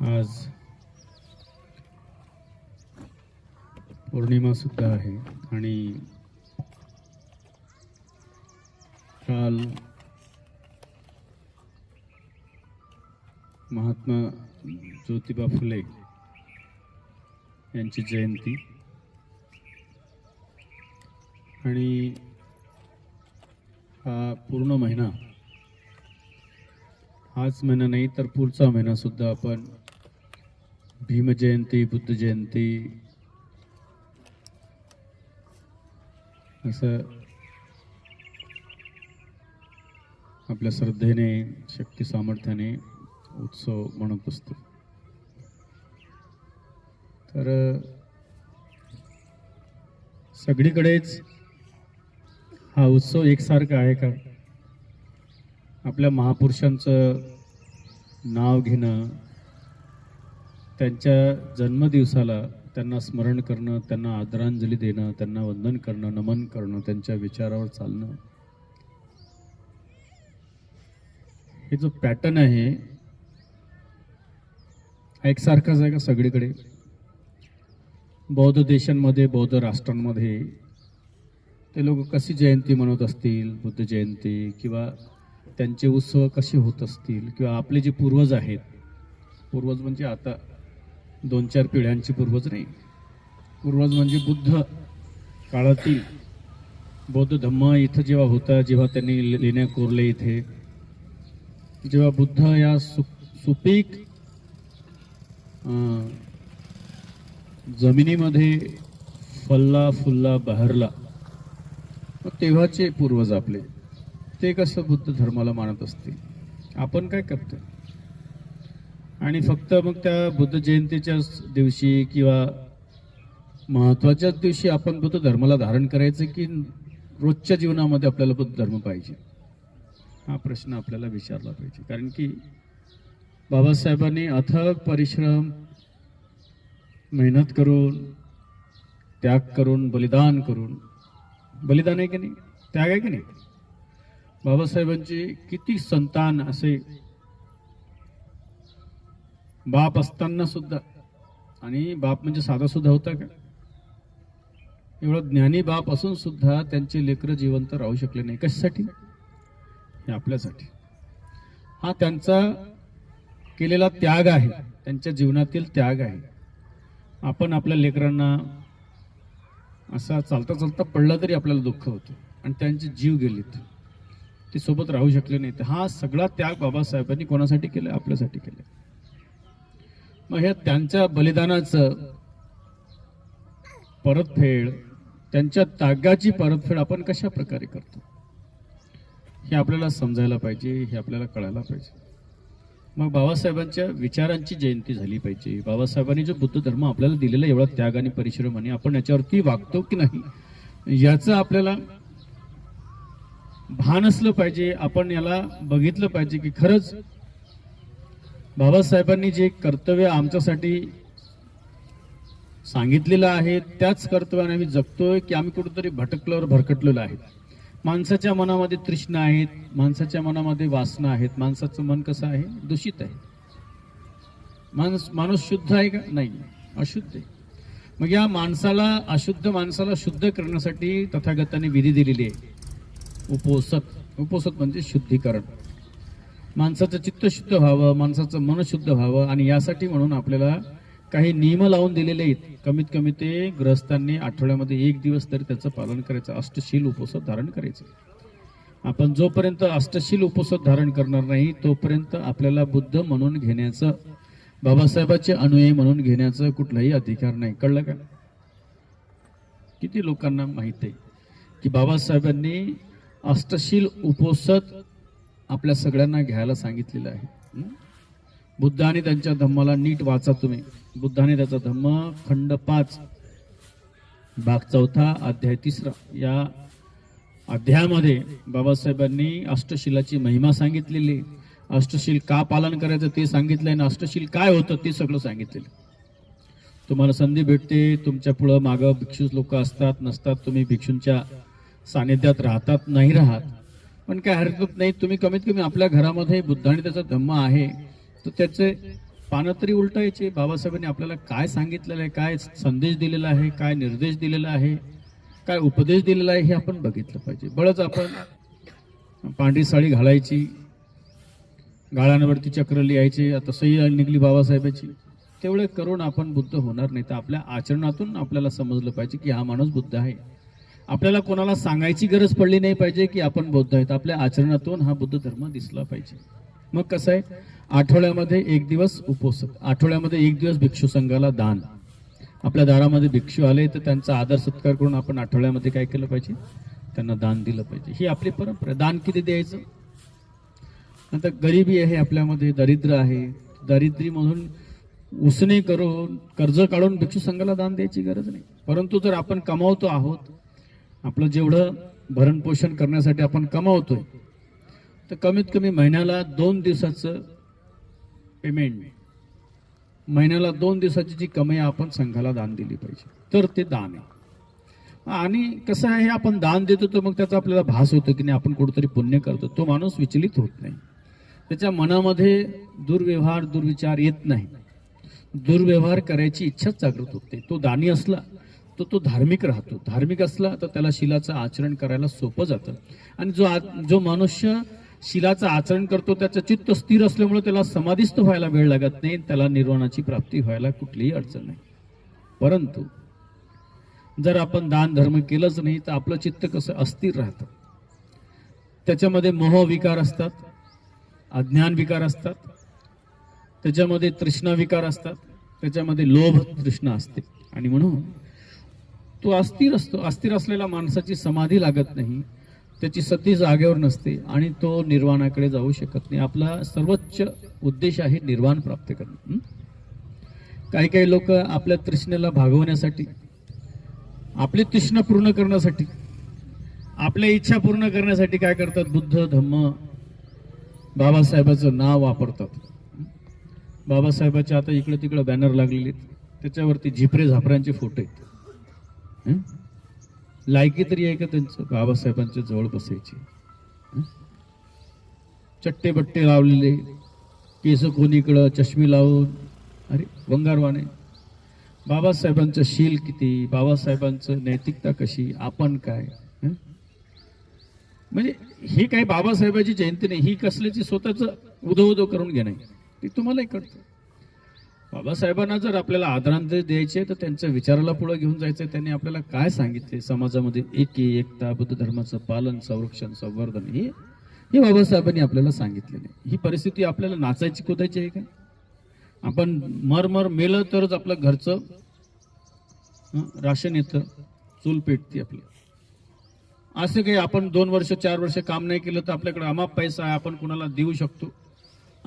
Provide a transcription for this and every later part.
आज पौर्णिमासुद्धा आहे आणि काल महात्मा ज्योतिबा फुले यांची जयंती. आणि हा पूर्ण महिना हाच महिना नाही तर पुढचा महिनासुद्धा आपण भीमजयंती बुद्ध जयंती असं आपल्या श्रद्धेने शक्ती सामर्थ्याने उत्सव म्हणत असतो तर सगळीकडेच हा उत्सव एकसारखा आहे का? आपल्या महापुरुषांचं नाव घेणं त्यांच्या जन्मदिवसाला त्यांना स्मरण करणं त्यांना आदरांजली देणं त्यांना वंदन करणं नमन करणं त्यांच्या विचारावर चालणं. हे जो पॅटर्न आहे हा एकसारखाच आहे का सगळीकडे? बौद्ध देशांमध्ये बौद्ध राष्ट्रांमध्ये ते लोक कशी जयंती मनवत असतील? बुद्ध जयंती किंवा त्यांचे उत्सव कसे होत असतील? किंवा आपले जे पूर्वज आहेत पूर्वज म्हणजे आता दोन चार पिढ्यांचे पूर्वज नाही. पूर्वज म्हणजे बुद्ध काळातील बौद्ध धम्म इथं जेव्हा होता जेव्हा त्यांनी लेण्या कोरले इथे. जेव्हा बुद्ध या सु सुपीक जमिनीमध्ये फल्ला फुल्ला बहरला मग तेव्हाचे पूर्वज आपले. ते कसं बुद्ध धर्माला मानत असतील? आपण काय करतो आणि फक्त मग त्या बुद्ध जयंतीच्याच दिवशी किंवा महत्वाच्याच दिवशी आपण बुद्ध धर्माला धारण करायचं की रोजच्या जीवनामध्ये आपल्याला बुद्ध धर्म पाहिजे? हा प्रश्न आपल्याला विचारला पाहिजे. कारण की बाबासाहेबांनी अथक परिश्रम मेहनत करून त्याग करून बलिदान करून बलिदान आहे की नाही? त्याग आहे की नाही? बाबासाहेबांची किती संतान असे बाप असताना सुद्धा. आणि बाप म्हणजे साधा सुद्धा होता का? एवढं ज्ञानी बाप असून सुद्धा त्यांचे लेकरं जिवंत राहू शकले नाही. कशासाठी? हे आपल्यासाठी. हा त्यांचा केलेला त्याग आहे. त्यांच्या जीवनातील त्याग आहे. आपण आपल्या लेकरांना असा चालता चालता पडला तरी आपल्याला दुःख होतं. आणि त्यांचे जीव गेलेत. ते सोबत राहू शकले नाहीत. हा सगळा त्याग बाबासाहेबांनी कोणासाठी केलं? आपल्यासाठी केलं. मग ह्या त्यांच्या बलिदानाचं परतफेड त्यांच्या त्यागाची परतफेड आपण कशा प्रकारे करतो? हे आपल्याला समजायला पाहिजे हे आपल्याला कळायला पाहिजे. मग बाबासाहेबांच्या विचारांची जयंती झाली पाहिजे. बाबासाहेबांनी जो बुद्ध धर्म आपल्याला दिलेला एवढा त्याग आणि परिश्रमाने आपण याच्यावरती वागतो की नाही याचं आपल्याला भान असलं पाहिजे. आपण याला बघितलं पाहिजे की खरंच बाबासाहेबांनी जे कर्तव्य आमच्यासाठी सांगितलेलं आहे त्याच कर्तव्याने आम्ही जगतोय की आम्ही कुठंतरी भटकल्यावर भरकटलेलो आहे. माणसाच्या मनामध्ये तृष्णा आहेत माणसाच्या मनामध्ये वासना आहेत. माणसाचं मन कसं आहे? दूषित आहे. माणूस माणूस शुद्ध आहे का? नाही. अशुद्ध आहे. मग या माणसाला अशुद्ध माणसाला शुद्ध करण्यासाठी तथागताने विधी दिलेली आहे. उपोसत उपोसत म्हणजे शुद्धीकरण. माणसाचं चित्त शुद्ध व्हावं माणसाचं मन शुद्ध व्हावं आणि यासाठी म्हणून आपल्याला काही नियम लावून दिलेले आहेत. कमीत कमी ते ग्रहस्थांनी आठवड्यामध्ये एक दिवस तरी त्याचं पालन करायचं. अष्टशील उपसत धारण करायचं. आपण जोपर्यंत अष्टशील उपोसत धारण करणार नाही तोपर्यंत आपल्याला बुद्ध म्हणून घेण्याचं बाबासाहेबाचे अनुयायी म्हणून घेण्याचं कुठलाही अधिकार नाही. कळलं का? किती लोकांना माहीत आहे की बाबासाहेबांनी अष्टशील उपोसत आपल्या सगळ्यांना घ्यायला सांगितलेलं आहे. बुद्धाने त्यांच्या धम्माला नीट वाचा तुम्ही. बुद्धाने त्याचा धम्म खंड पाच भाग चौथा अध्याय तिसरा. या अध्यायामध्ये बाबासाहेबांनी अष्टशिलाची महिमा सांगितलेली. अष्टशील का पालन करायचं ते सांगितलं आणि अष्टशील काय होतं ते सगळं सांगितलेलं. तुम्हाला संधी भेटते तुमच्या पुढं मागं भिक्षू लोक असतात नसतात तुम्ही भिक्षूंच्या सानिध्यात राहतात नाही राहत. पण काय हरकत नाही. तुम्ही कमीत कमी आपल्या घरामध्ये बुद्धाने त्याचा धम्म आहे तर त्याचे पानं तरी उलटायचे. बाबासाहेबांनी आपल्याला काय सांगितलेलं आहे काय संदेश दिलेला आहे काय निर्देश दिलेला आहे काय उपदेश दिलेला आहे हे आपण बघितलं पाहिजे. बळच आपण पांढरी साडी घालायची गाळांवरती चक्र लिहायचे आता सही निघली बाबासाहेबाची. तेवढे करून आपण बुद्ध होणार नाही. तर आपल्या आचरणातून आपल्याला समजलं पाहिजे की हा माणूस बुद्ध आहे. आपल्याला कोणाला सांगायची गरज पडली नाही पाहिजे की आपण बौद्ध आहेत. आपल्या आचरणातून हा बुद्ध धर्म दिसला पाहिजे. मग कसं आहे? आठवड्यामध्ये एक दिवस उपोस आठवड्यामध्ये एक दिवस भिक्षू संघाला दान. आपल्या दारामध्ये भिक्षू आले तर त्यांचा आदर सत्कार करून आपण आठवड्यामध्ये काय केलं पाहिजे? त्यांना दान दिलं पाहिजे. ही आपली परंपरा. दान किती द्यायचं? नंतर गरिबी आहे आपल्यामध्ये दरिद्र आहे. दरिद्रीमधून उसने करून कर्ज काढून भिक्षू संघाला दान द्यायची गरज नाही. परंतु जर आपण कमावतो आहोत आपलं जेवढं भरणपोषण करण्यासाठी आपण कमावतोय तर कमीत कमी महिन्याला दोन दिवसाचं पेमेंट महिन्याला दोन दिवसाची जी कमाई आपण संघाला दान दिली पाहिजे. तर ते दान आहे. आणि कसं आहे आपण दान देतो तर मग त्याचा आपल्याला भास होतो की नाही आपण कुठंतरी पुण्य करतो. तो माणूस विचलित होत नाही. त्याच्या मनामध्ये दुर्व्यवहार दुर्विचार येत नाही. दुर्व्यवहार करायची इच्छाच जागृत होते तो दानी असला तर तो धार्मिक राहतो. धार्मिक असला तर त्याला शिलाचं आचरण करायला सोपं जातं. आणि जो आ- जो मनुष्य शिलाचं आचरण करतो त्याचं चित्त स्थिर असल्यामुळे त्याला समाधिस्थ व्हायला वेळ लागत नाही त्याला निर्वाणाची प्राप्ती व्हायला कुठलीही अडचण नाही. परंतु जर आपण दान धर्म केलंच नाही तर आपलं चित्त कसं अस्थिर राहतं? त्याच्यामध्ये मोह विकार असतात अज्ञान विकार असतात त्याच्यामध्ये तृष्णा विकार असतात त्याच्यामध्ये लोभ तृष्णा असते. आणि म्हणून तो अस्थिर असतो. अस्थिर असलेल्या माणसाची समाधी लागत नाही. त्याची सती जागेवर नसते आणि तो निर्वाणाकडे जाऊ शकत नाही. आपला सर्वोच्च उद्देश आहे निर्वाण प्राप्त करणं. काही काही लोक आपल्या तृष्णेला भागवण्यासाठी आपली तृष्णा पूर्ण करण्यासाठी आपल्या इच्छा पूर्ण करण्यासाठी काय करतात? बुद्ध धम्म बाबासाहेबाचं नाव वापरतात. बाबासाहेबाचे आता इकडे तिकडे बॅनर लागलेले आहेत. त्याच्यावरती झिपरे झापऱ्यांचे फोटो आहेत. लायकी तरी आहे का त्यांचं? बाबासाहेबांच्या जवळ बसायची. चट्टे बट्टे लावलेले. केस कोणीकडं? चष्मे लावून. अरे वंगारवाने बाबासाहेबांचं शील किती? बाबासाहेबांचं नैतिकता कशी? आपण काय? म्हणजे ही काय बाबासाहेबाची जयंती नाही. ही कसल्याची स्वतःच उदो उदो करून घेणं ते तुम्हालाही कळतं. बाबासाहेबांना जर आपल्याला आदरांजली द्यायची आहे तर त्यांच्या विचाराला पुढे घेऊन जायचं त्यांनी आपल्याला काय सांगितले समाजामध्ये एकी एकता बुद्ध धर्माचं पालन संरक्षण संवर्धन हे हे बाबासाहेबांनी आपल्याला सांगितले ही परिस्थिती आपल्याला नाचायची कुदायची आहे का? आपण मरमर मेलं तरच आपलं घरचं राशन येतं चूल पेटते आपली. असं काही आपण दोन वर्ष चार वर्ष काम नाही केलं तर आपल्याकडे अमाप पैसा आहे आपण कुणाला देऊ शकतो?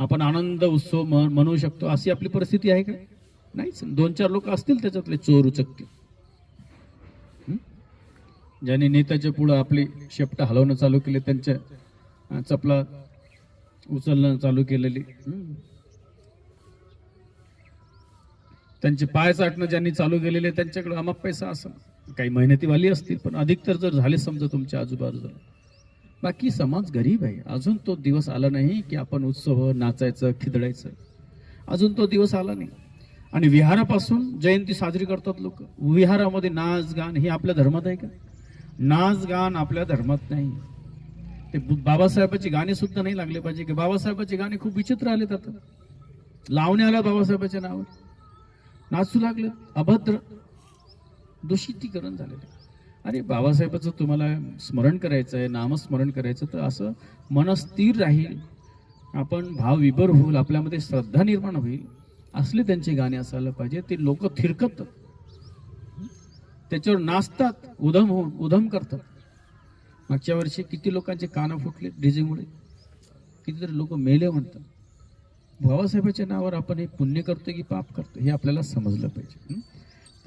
आपण आनंद उत्सव म्हणू शकतो. अशी आपली परिस्थिती आहे का? नाहीच. दोन चार लोक असतील त्याच्यातले चोर उचकते ज्याने ज्यांनी नेत्याच्या पुढं आपली शेपट हलवणं चालू केले त्यांच्या चपला उचलणं चालू केलेली. त्यांचे पाय चाटणं ज्यांनी चालू केलेले त्यांच्याकडे अमाप पैसा असं. काही मेहनतीवाली असतील पण अधिक तर जर झाले समजा तुमच्या आजूबाजूला. बाकी समाज गरीब आहे. अजून तो दिवस आला नाही की आपण उत्सव नाचायचं खिदळायचं अजून तो दिवस आला नाही. आणि विहारापासून जयंती साजरी करतात लोक. विहारामध्ये नाच गाण हे आपल्या धर्मात आहे का? नाच गाण आपल्या धर्मात नाही. ते बाबासाहेबाची गाणी सुद्धा नाही लागले पाहिजे की बाबासाहेबाचे गाणे खूप विचित्र आले आता. लावणे आल्या बाबासाहेबाच्या नावावर. नाचू लागले अभद्र दूषितीकरण झालेलं आणि अरे बाबासाहेबाचं तुम्हाला स्मरण करायचं आहे नामस्मरण करायचं तर असं मन स्थिर राहील आपण भाव विभर होईल आपल्यामध्ये श्रद्धा निर्माण होईल असले त्यांचे गाणे असायला पाहिजे. ते लोक थिरकतात. त्याच्यावर नाचतात उधम होऊन उधम करतात. मागच्या वर्षी किती लोकांचे कानं फुटले डीजेमुळे. कितीतरी लोक मेले म्हणतात. बाबासाहेबाच्या नावावर आपण हे पुण्य करतो की पाप करतो हे आपल्याला समजलं पाहिजे.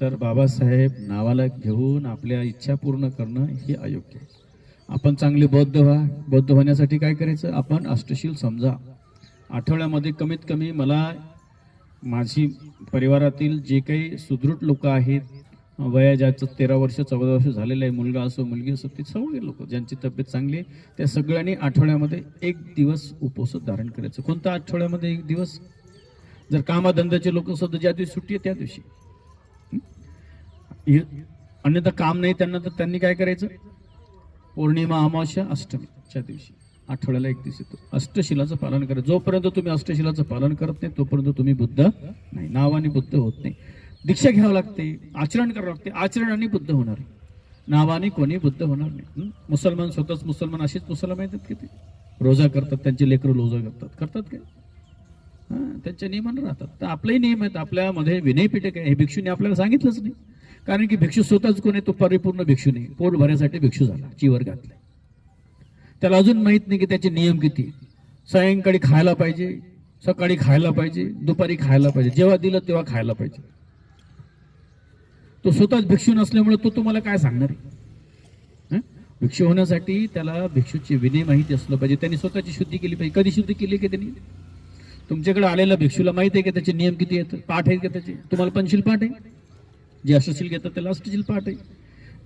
तर बाबासाहेब नावाला घेऊन आपल्या इच्छा पूर्ण करणं हे अयोग्य आहे. आपण चांगले बौद्ध व्हा. बौद्ध होण्यासाठी काय करायचं? आपण अष्टशील समजा. आठवड्यामध्ये कमीत कमी मला माझी परिवारातील जे काही सुदृढ लोक आहेत वया ज्याचं तेरा वर्ष चौदा वर्ष झालेलं आहे मुलगा असो मुलगी असो ते सगळे लोक ज्यांची तब्येत चांगली आहे त्या सगळ्यांनी आठवड्यामध्ये एक दिवस उपवास धारण करायचं. कोणता आठवड्यामध्ये एक दिवस? जर कामाधंद्याचे लोक सुद्धा ज्या दिवशी सुट्टी आहे त्या दिवशी. अन्यथा काम नाही त्यांना तर त्यांनी काय करायचं? पौर्णिमा अमावस्या अष्टमीच्या दिवशी आठवड्याला एक दिवस येतो. अष्टशिलाचं पालन करा. जोपर्यंत तुम्ही अष्टशिलाचं पालन करत नाही तोपर्यंत तुम्ही बुद्ध नाही. नावाने बुद्ध होत नाही. दीक्षा घ्यावं लागते आचरण करावं लागते. आचरणाने बुद्ध होणार नावाने कोणी बुद्ध होणार नाही. मुसलमान स्वतःच मुसलमान असेच मुसलमान आहेत किती रोजा करतात त्यांचे लेकरं रोजा करतात. करतात काय? हां? त्यांच्या नियमानं राहतात. तर आपलेही नियम आहेत. आपल्यामध्ये विनयपीठक आहे. हे भिक्षूने आपल्याला सांगितलंच नाही. कारण की भिक्षू स्वतःच कोण आहे तो परिपूर्ण भिक्षू नाही. पोट भरण्यासाठी भिक्षू झाला. चिवर घातला त्याला अजून माहीत नाही की त्याचे नियम किती सायंकाळी खायला पाहिजे सकाळी खायला पाहिजे दुपारी खायला पाहिजे. जेव्हा दिलं तेव्हा खायला पाहिजे. तो स्वतःच भिक्षू नसल्यामुळे तो तुम्हाला काय सांगणार आहे? हं? भिक्षू होण्यासाठी त्याला भिक्षूची विनय माहिती असलं पाहिजे. त्यांनी स्वतःची शुद्धी केली पाहिजे. कधी शुद्धी केली की त्यांनी? तुमच्याकडे आलेल्या भिक्षूला माहिती आहे की त्याचे नियम किती आहेत? पाठ आहेत का त्याचे? तुम्हाला पंचशील पाठ आहे? जे अष्टशील घेतात त्याला अष्टशील पाठ आहे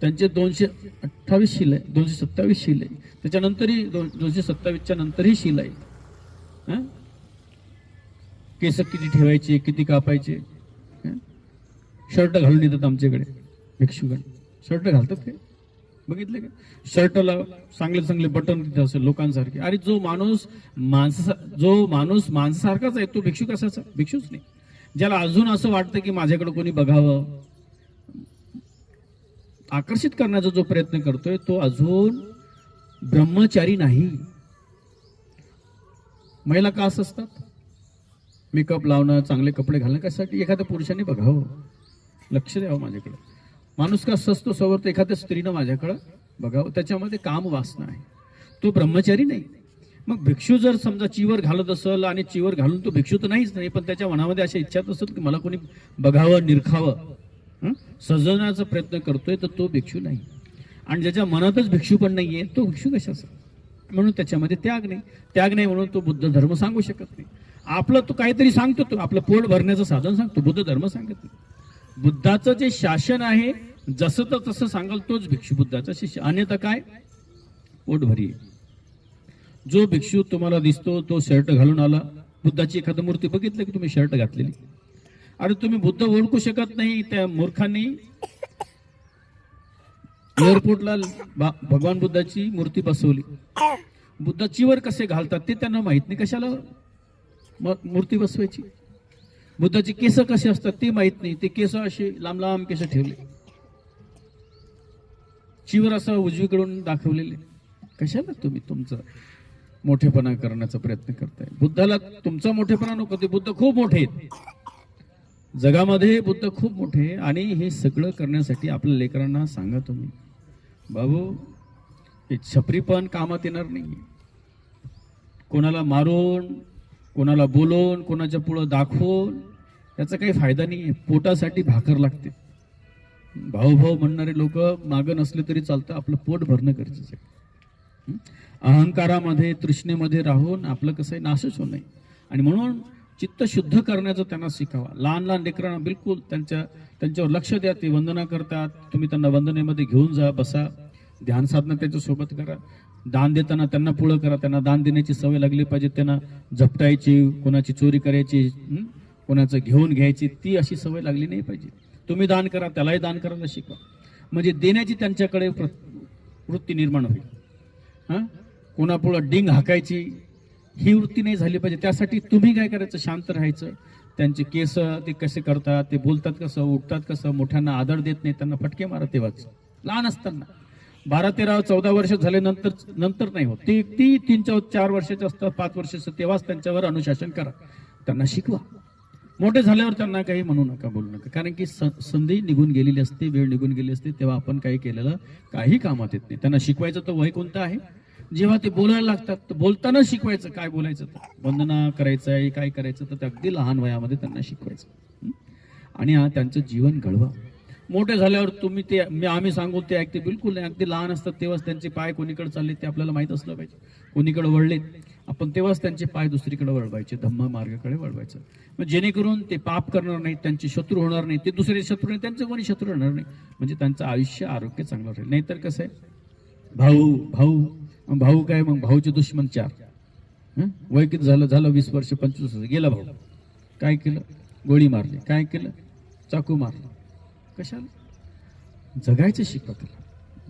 त्यांचे दोनशे अठ्ठावीस शिल आहे दोनशे सत्तावीस शिल आहे त्याच्यानंतरही दोन दोनशे सत्तावीसच्या नंतरही शिल आहे हां? केस किती ठेवायचे किती कापायचे? शर्ट घालून येतात आमच्याकडे भिक्षुगण शर्ट घालतात काय? बघितले का? शर्टला चांगले चांगले बटन तिथे असेल लोकांसारखे. अरे जो माणूस माणसा जो माणूस माणसासारखाच आहे तो भिक्षू कसाचा भिक्षूच नाही. ज्याला अजून असं वाटतं की माझ्याकडे कोणी बघावं आकर्षित करण्याचा जो प्रयत्न करतोय तो अजून ब्रह्मचारी नाही. महिला का असं असतात? मेकअप लावणं चांगले कपडे घालणं कशासाठी? एखाद्या पुरुषाने बघावं हो. लक्ष द्यावं हो माझ्याकडे. माणूस का सस्तो सवरतो एखाद्या स्त्रीनं माझ्याकडं बघावं हो. त्याच्यामध्ये काम वासना आहे. तो ब्रह्मचारी नाही. मग भिक्षू जर समजा चीवर घालत असेल आणि चिवर घालून तो भिक्षू तर नाहीच नाही पण त्याच्या मनामध्ये अशा इच्छा असत की मला कोणी बघावं निरखावं. सजवण्याचा प्रयत्न करतोय तर तो भिक्षू नाही. आणि ज्याच्या मनातच भिक्षू पण नाही आहे तो भिक्षू कशाचा? म्हणून त्याच्यामध्ये त्याग नाही. त्याग नाही म्हणून तो बुद्ध धर्म सांगू शकत नाही. आपलं तो काहीतरी सांगतो तो. आपलं पोट भरण्याचं साधन सांगतो. बुद्ध धर्म सांगत नाही. बुद्धाचं जे शासन आहे जसं तर तसं सांगाल तोच भिक्षू बुद्धाचा शिष्य. अन्यथा काय? पोट भरी आहे. जो भिक्षू तुम्हाला दिसतो तो शर्ट घालून आला. बुद्धाची एखादं मूर्ती बघितली की तुम्ही शर्ट घातलेली? अरे तुम्ही बुद्ध ओळखू शकत नाही त्या मूर्खांनी. एअरपोर्टला भगवान बुद्धाची मूर्ती बसवली. बुद्धाचीवर कसे घालतात ते त्यांना माहीत नाही कशाला मूर्ती बसवायची. बुद्धाची केस कसे असतात ते माहीत नाही. ते केस असे लांब लांब केस ठेवले. चिवर असं उजवीकडून दाखवलेले. कशाला तुम्ही तुमचं मोठेपणा करण्याचा प्रयत्न करताय? बुद्धाला तुमचा मोठेपणा नको ते बुद्ध खूप मोठे आहेत. जगामध्ये बुद्ध खूप मोठे आहे आणि हे सगळं करण्यासाठी आपल्या लेकरांना सांगा तुम्ही. बाबू हे छपरीपण कामात येणार नाही कोणाला मारून कोणाला बोलवून कोणाच्या पुढं दाखवून याचा काही फायदा नाही आहे पोटासाठी भाकर लागते. भाऊ भाऊ म्हणणारे लोक मागं नसले तरी चालतं. आपलं पोट भरणं गरजेचं आहे. अहंकारामध्ये तृष्णेमध्ये राहून आपलं कसं आहे नाशच होऊ नये. आणि म्हणून चित्त शुद्ध करण्याचं त्यांना शिकावा. लहान लहान लेकरांना बिलकुल त्यांच्या त्यांच्यावर लक्ष द्या ते वंदना करतात. तुम्ही त्यांना वंदनेमध्ये घेऊन जा बसा. ध्यान साधना त्याच्यासोबत करा. दान देताना त्यांना पुढं करा. त्यांना दान देण्याची सवय लागली पाहिजे. त्यांना झपटायची कोणाची चोरी करायची कोणाचं घेऊन घ्यायची ती अशी सवय लागली नाही पाहिजे. तुम्ही दान करा त्यालाही दान करायला शिकवा. म्हणजे देण्याची त्यांच्याकडे प्र- वृत्ती निर्माण होईल. हां? कोणापुढं डिंग हाकायची ही वृत्ती नाही झाली पाहिजे. त्यासाठी तुम्ही काय करायचं? शांत राहायचं. त्यांचे केस ते कसे करतात ते बोलतात कसं उठतात कसं मोठ्यांना आदर देत नाही त्यांना फटके मारा तेव्हाच लहान असताना. बारा तेरा चौदा वर्ष झाले नंतर नंतर नाही होत. ते ती तीन चौ चार वर्षाचे असतात पाच वर्षाचं तेव्हाच त्यांच्यावर अनुशासन करा. त्यांना शिकवा. मोठे झाल्यावर त्यांना काही म्हणू नका बोलू नका. कारण की संधी निघून गेलेली असते वेळ निघून गेली असते तेव्हा आपण काही केलेलं काही कामात येत नाही. त्यांना शिकवायचं तर वय कोणतं आहे? जेव्हा ते बोलायला लागतात तर बोलताना शिकवायचं काय बोलायचं तर. वंदना करायचं आहे काय करायचं तर ते अगदी लहान वयामध्ये त्यांना शिकवायचं. आणि हा त्यांचं जीवन घडवा. मोठे झाल्यावर तुम्ही ते मी आम्ही सांगू ते ऐकते बिलकुल नाही. अगदी लहान असतात तेव्हाच त्यांचे पाय कोणीकडे चालले ते आपल्याला माहीत असलं पाहिजे. कोणीकडे वळलेत आपण तेव्हाच त्यांचे पाय दुसरीकडे वळवायचे धम्म मार्गाकडे वळवायचं. मग जेणेकरून ते पाप करणार नाहीत त्यांचे शत्रू होणार नाही ते दुसरे शत्रू नाही त्यांचे कोणी शत्रू होणार नाही. म्हणजे त्यांचं आयुष्य आरोग्य चांगलं राहील. नाहीतर कसं आहे? भाऊ भाऊ मग भाऊ काय? मग भाऊचे दुश्मन चार. हं? वय किती झालं? झालं वीस वर्ष पंचवीस वर्ष. गेला भाऊ. काय केलं? गोळी मारली. काय केलं? चाकू मारलं. कशाला? जगायचं शिकवा त्याला.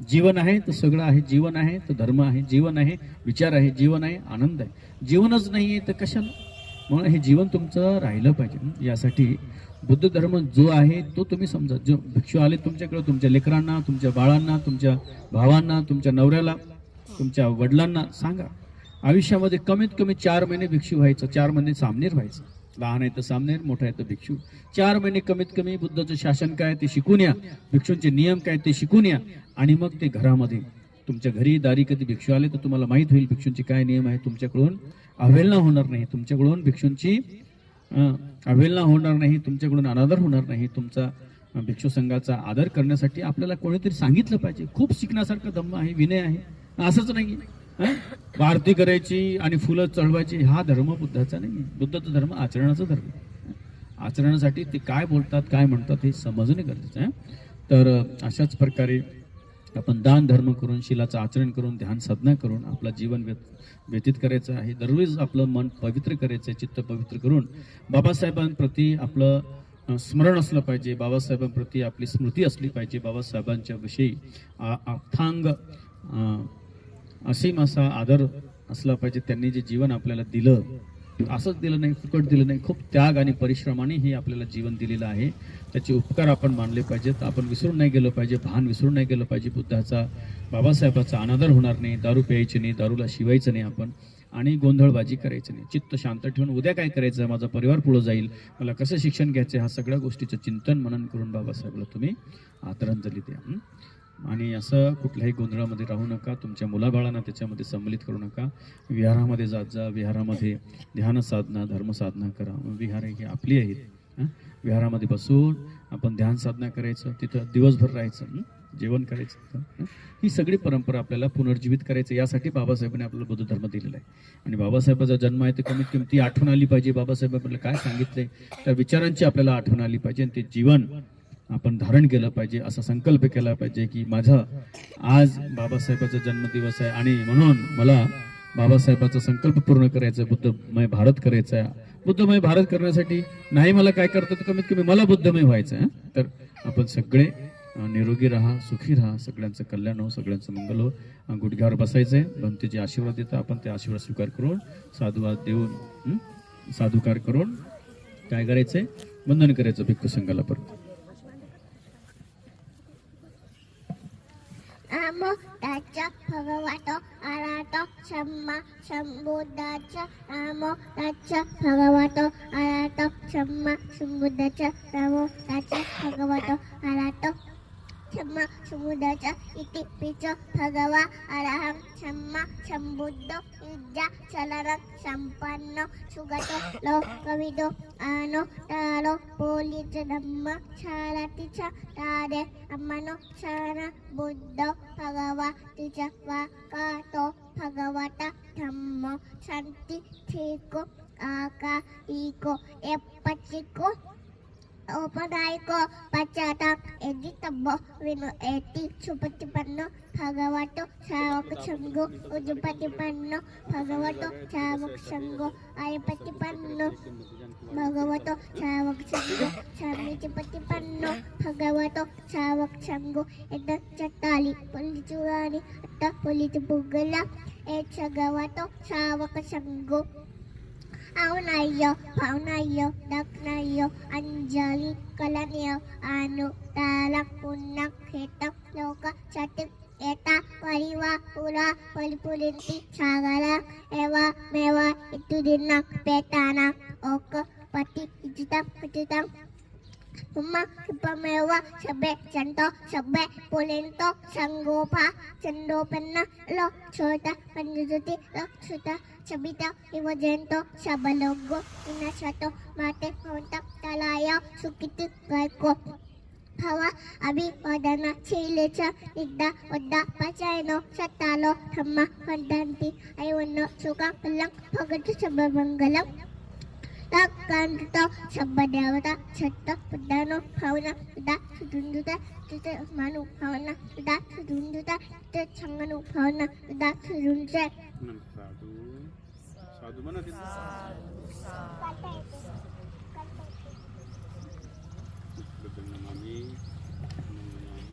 जीवन आहे तर सगळं आहे. जीवन आहे तर धर्म आहे. जीवन आहे विचार आहे जीवन आहे आनंद आहे. जीवनच नाही आहे तर कशाला? म्हणून हे जीवन तुमचं राहिलं पाहिजे. यासाठी बुद्ध धर्म जो आहे तो तुम्ही समजा. जो भिक्षू आले तुमच्याकडे तुमच्या लेकरांना तुमच्या बाळांना तुमच्या भावांना तुमच्या नवऱ्याला तुमच्या वडिलांना सांगा. आयुष्यामध्ये कमीत कमी चार महिने भिक्षू व्हायचं चार महिने सामनेर व्हायचं. लहान आहे तर सामनेर मोठा आहे तर भिक्षू. चार महिने कमीत कमी बुद्धाचं शासन काय ते शिकून या. भिक्षूंचे नियम काय ते शिकून या. आणि मग ते घरामध्ये. तुमच्या घरी दारी कधी भिक्षू आले तर तुम्हाला माहीत होईल भिक्षूंचे काय नियम आहे तुमच्याकडून. अवहेलना होणार नाही. तुमच्याकडून भिक्षूंची अवहेलना होणार नाही. तुमच्याकडून अनादर होणार नाही. तुमचा भिक्षू संघाचा आदर करण्यासाठी आपल्याला कोणीतरी सांगितलं पाहिजे. खूप शिकण्यासारखं धम्म आहे विनय आहे. असंच नाही. आरती करायची आणि फुलं चढवायची हा धर्म बुद्धाचा नाही. बुद्धाचा धर्म आचरणाचा धर्म आचरणासाठी ते काय बोलतात काय म्हणतात हे समजणे गरजेचं आहे. तर अशाच प्रकारे आपण दान धर्म करून शिलाचं आचरण करून ध्यान साधना करून आपलं जीवन व्यत व्यतीत करायचं आहे. दररोज आपलं मन पवित्र करायचं आहे चित्त पवित्र करून बाबासाहेबांप्रती आपलं स्मरण असलं पाहिजे. बाबासाहेबांप्रती आपली स्मृती असली पाहिजे. बाबासाहेबांच्या विषयी अथांग असीम असा आदर असला पाहिजे त्यांनी जे जीवन आपल्याला दिलं असंच दिलं नाही फुकट दिलं नाही खूप त्याग आणि परिश्रमाने हे आपल्याला जीवन दिलेलं आहे. त्याचे उपकार आपण मानले पाहिजेत. आपण विसरून नाही गेलं पाहिजे भान विसरून नाही गेलं पाहिजे. बुद्धाचा बाबासाहेबाचा अनादर होणार नाही दारू प्यायची नाही दारूला शिवायचं नाही आपण आणि गोंधळबाजी करायची नाही. चित्त शांत ठेवून उद्या काय करायचं? माझा परिवार पुढं जाईल. मला कसं शिक्षण घ्यायचं? ह्या सगळ्या गोष्टीचं चिंतन मनन करून बाबासाहेबला तुम्ही आदरांजली द्या. आणि असं कुठल्याही गोंधळामध्ये राहू नका. तुमच्या मुलाबाळांना त्याच्यामध्ये सम्मिलित करू नका. विहारामध्ये जात जा. विहारामध्ये ध्यान साधना धर्मसाधना करा. विहार ही आपली आहेत विहारामध्ये बसून आपण ध्यान साधना करायचं. तिथं दिवसभर राहायचं. जेवण करायचं. ही? सगळी परंपरा आपल्याला पुनर्जीवित करायचं. यासाठी बाबासाहेबांनी आपल्याला बुद्ध धर्म दिलेला आहे. आणि बाबासाहेबाचा जन्म आहे तर कमीत कमी ती आठवण आली पाहिजे. बाबासाहेब आपल्याला काय सांगितलंय? त्या विचारांची आपल्याला आठवण आली पाहिजे. आणि ते जीवन आपण धारण केलं पाहिजे असा संकल्प केला पाहिजे की माझा आज बाबासाहेबाचा जन्मदिवस आहे आणि म्हणून मला बाबासाहेबाचा संकल्प पूर्ण करायचा आहे बुद्धमय भारत करायचा आहे. बुद्धमय भारत करण्यासाठी नाही मला काय करतात कमीत कमी मला बुद्धमय व्हायचं आहे तर आपण सगळे निरोगी राहा सुखी राहा सगळ्यांचं कल्याण हो सगळ्यांचं मंगल हो. अं, गुडघ्यावर बसायचंय बनते जे आशीर्वाद देतं आपण ते आशीर्वाद स्वीकार करून साधुवाद देऊन साधुकार करून काय करायचंय? वंदन करायचं भिक्खू संघाला परत. सम्मा सम्बुद्धस्य नमो तच्च भगवतो अरहतो सम्मा सम्बुद्धस्य नमो तच्च भगवतो अरहतो క్షమ సుముదచ ఇతి పిచ భగవ అరహం క్షమ సంబుద్ధ విద్య చలన సంపన్న సుగత లోకవిదో ఆనో తాలో పోలిచ నమ్మ చాలతి చ తాదే అమ్మను క్షాన బుద్ధ భగవ తిచ వాకాతో భగవత ధమ్మ సంతి చీకు ఆక ఈకో ఎప్పటికో ಉಪನಾಯಕೋ ಪಶ್ಚಾತ್ತಾಪ್ ಎನ್ನಿತಮ್ಮ ವಿನು ಎತ್ತಿ ಸುಪತಿಪನ್ನು ಭಗವತು ಶಾವಕ್ಷಂಗು ಉಜುಪತಿಪನ್ನು ಭಗವತು ಶಾವಕ್ಷಂಗು ಅಯಪತಿಪನ್ನು భగవతో సావక్షంగు సమితిపతి పన్ను భగవతో సావక్షంగు ఎంత చట్టాలి పొలి చూడాలి అత్త పొలితి బుగ్గల ఏ చగవతో సావక సంగు Aunayo, paunayo, daknayo, anjali, kalanyo, anu, talak, punak, hetak, loka, catik, eta, pariwa, pura, palipulinti, cagala, ewa, mewa, itu dinak, petana, oka, pati, ijitam, ijitam, semua kepamewa sebe canto sebe polento sanggupa cendo penna lo cerita penjuduti lo cerita cebita ibu jento sabalogo ina satu mate pontak talaya sukiti gaiko Hawa abi padana cilecha nida odda pacayno satalo thamma pandanti ayono suka pelang pagatu sabamanggalam. తక్కంట సబ్బదేవత చెత్త పుడ్డాను భవన సుధా సుదుందుత చిత మను భవన సుధా సుదుందుత చిత చంగను భవన సుధా సుదుంజ సాధు సాధు మన సాధు